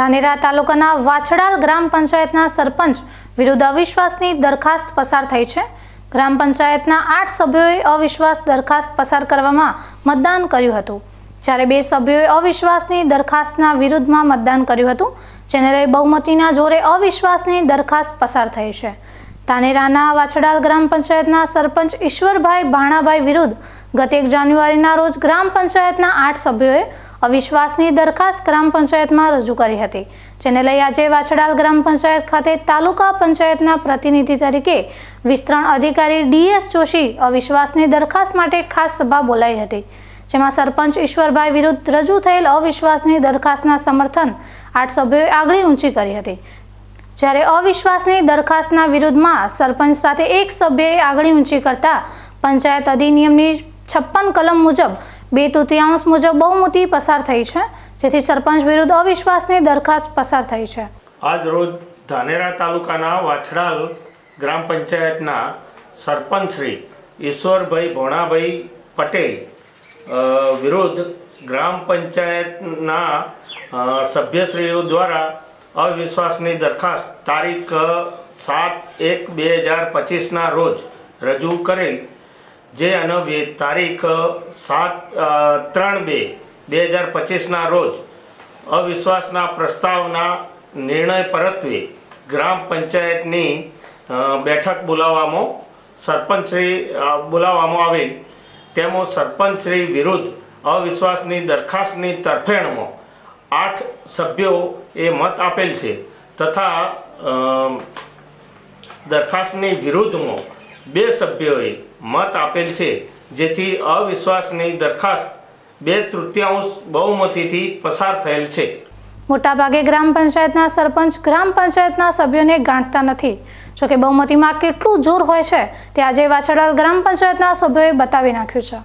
ધાનેરા તાલુકાના વાછડાલ ગ્રામ પંચાયતના સરપંચ વિરુદ્ધ અવિશ્વાસની દરખાસ્ત પસાર થઈ છે. ગ્રામ પંચાયતના આઠ સભ્યોએ અવિશ્વાસ દરખાસ્ત પસાર કરવામાં મતદાન કર્યું હતું. જ્યારે બે સભ્યોએ અવિશ્વાસની દરખાસ્તના વિરુદ્ધમાં મતદાન કર્યું હતું, જેને લઈ બહુમતીના જોરે અવિશ્વાસની દરખાસ્ત પસાર થઈ છે. ધાનેરાના વાછડાલ ગ્રામ પંચાયતના સરપંચ ઈશ્વરભાઈ ભાણાભાઈ વિરુદ્ધ ગત એક જાન્યુઆરીના રોજ ગ્રામ પંચાયતના આઠ સભ્યોએ અવિશ્વાસની દરખાસ્ત ગ્રામ પંચાયતમાં રજૂ કરી હતી, જેને લઈ આજે વાછડાલ ગ્રામ પંચાયત ખાતે તાલુકા પંચાયતના પ્રતિનિધિ તરીકે વિસ્તરણ અધિકારી ડીએસ જોશી અવિશ્વાસની દરખાસ્ત માટે ખાસ સભા બોલાઈ હતી, જેમાં સરપંચ ઈશ્વરભાઈ વિરુદ્ધ રજૂ થયેલ અવિશ્વાસની દરખાસ્તના સમર્થન આઠ સભ્યોએ આગળી ઊંચી કરી હતી. જ્યારે અવિશ્વાસની દરખાસ્તના વિરુદ્ધમાં સરપંચ સાથે એક સભ્યએ આગળી ઊંચી કરતા પંચાયત અધિનિયમની છપ્પન કલમ મુજબ, બે તૃતીયાંશ મુજબ બહુમતી પસાર થઈ છે, જેથી સરપંચ વિરુદ્ધ અવિશ્વાસની દરખાસ્ત પસાર થઈ છે. આજ રોજ ધાનેરા તાલુકાના વાછડાલ ગ્રામ પંચાયતના સરપંચ શ્રી ઈશ્વરભાઈ ભોણાભાઈ પટેલ વિરુદ્ધ ગ્રામ પંચાયતના સભ્યશ્રીઓ દ્વારા અવિશ્વાસની દરખાસ્ત તારીખ સાત એક બે હજાર પચીસના રોજ રજૂ કરેલ જે અનવ્ય તારીખ સાત ત્રણ બે બે હજાર પચીસના રોજ અવિશ્વાસના પ્રસ્તાવના નિર્ણય પરત્વે ગ્રામ પંચાયતની બેઠક બોલાવવામાં સરપંચશ્રી શ્રી બોલાવવામાં આવેલ. તેમાં સરપંચશ્રી વિરુદ્ધ અવિશ્વાસની દરખાસ્તની તરફેણમાં આઠ સભ્યો એ મત આપેલ છે તથા દરખાસ્તની વિરુદ્ધમાં બે સભ્યોએ મત આપેલ છે, જેથી અવિશ્વાસની દરખાસ્ત બે તૃતીયાંશ બહુમતીથી પસાર થયેલ છે. મોટાભાગે ગ્રામ પંચાયતના સરપંચ ગ્રામ પંચાયતના સભ્યોને ગાંઠતા નથી. જોકે બહુમતીમાં કેટલું જોર હોય છે, તે આજે વાછડાલ ગ્રામ પંચાયતના સભ્યોએ બતાવી નાખ્યું છે.